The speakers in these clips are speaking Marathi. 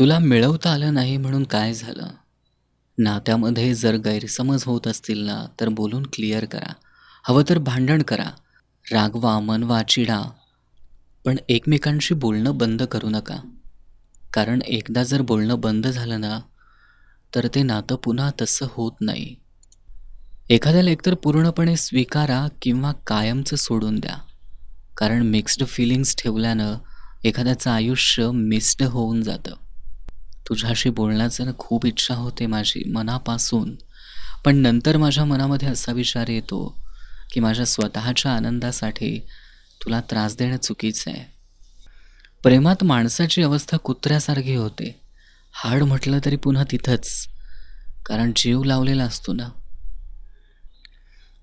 तुला मिळवता आलं नाही म्हणून काय झालं? नात्यामध्ये जर गैरसमज होत असतील ना, तर बोलून क्लिअर करा. हवं तर भांडण करा. रागवा, मनवा, चिडा. पण एकमेकांशी बोलणं बंद करू नका. कारण एकदा जर बोलणं बंद झालं ना, तर ते नातं पुन्हा तसं होत नाही. एखाद्याला एकतर पूर्णपणे स्वीकारा किंवा कायमचं सोडून द्या. कारण मिक्स्ड फिलिंग्स ठेवल्यानं एखाद्याचं आयुष्य मिस्ड होऊन जातं. तुझ्याशी बोलण्याचं ना खूप इच्छा होते माझी मनापासून. पण नंतर माझ्या मनामध्ये असा विचार येतो, की माझ्या स्वतःच्या आनंदासाठी तुला त्रास देणं चुकीचं आहे. प्रेमात माणसाची अवस्था कुत्र्यासारखी होते. हाड म्हटलं तरी पुन्हा तिथंच. कारण जीव लावलेला असतो ना.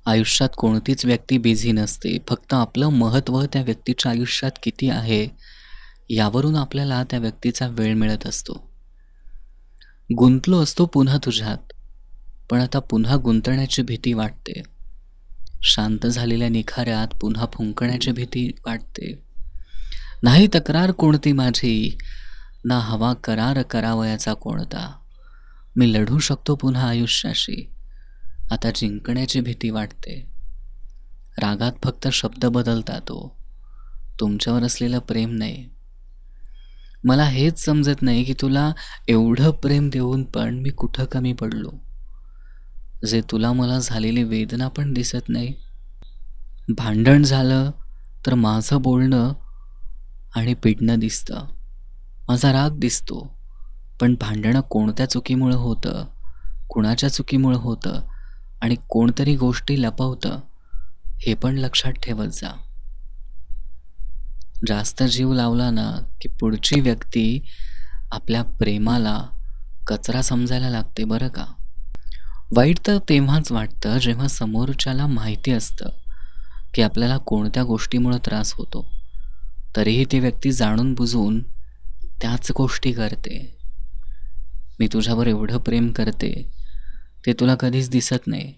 आयुष्यात कोणतीच व्यक्ती बिझी नसते. फक्त आपलं महत्त्व त्या व्यक्तीच्या आयुष्यात किती आहे, यावरून आपल्याला त्या व्यक्तीचा वेळ मिळत असतो. गुंतलो असतो पुन्हा तुझ्यात, पण आता पुन्हा गुंतण्याची भीती वाटते. शांत झालेल्या निखाऱ्यात पुन्हा फुंकण्याची भीती वाटते. नाही तक्रार कोणती माझी, ना हवा करार करावयाचा कोणता. मी लढू शकतो पुन्हा आयुष्याशी, आता जिंकण्याची भीती वाटते. रागात फक्त शब्द बदलतात तो तुमच्यावर असलेलं प्रेम नाही. मला हेच समजत नाही की तुला एवढं प्रेम देऊन पण मी कुठं कमी पडलो? जे तुला मला झालेली वेदना पण दिसत नाही. भांडण झालं तर माझं बोलणं आणि पिडणं दिसतं. माझा राग दिसतो. पण भांडणं कोणत्या चुकीमुळं होतं, कुणाच्या चुकीमुळं होतं आणि कोणतरी गोष्टी लपवतं, हे पण लक्षात ठेवत जा. जास्त जीव लावला ना, की पुढची व्यक्ती आपल्या प्रेमाला कचरा समजायला लागते बरं का. वाईट तर तेव्हाच वाटतं जेव्हा समोरच्याला माहिती असतं, की आपल्याला कोणत्या गोष्टीमुळं त्रास होतो. तरीही ती व्यक्ती जाणून-बुजून त्याच गोष्टी करते. मी तुझ्यावर एवढं प्रेम करते, ते तुला कधीच दिसत नाही.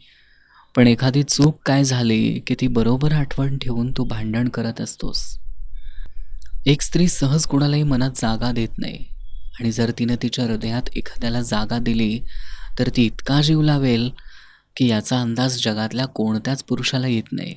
पण एखादी चूक काय झाली, की ती बरोबर आठवण ठेवून तू भांडण करत असतोस. एक स्त्री सहज कुणालाही मनात जागा देत नाही आणि जर तिनं तिच्या हृदयात एखाद्याला जागा दिली, तर ती इतका जीव लावेल, की याचा अंदाज जगातल्या कोणत्याच पुरुषाला येत नाही.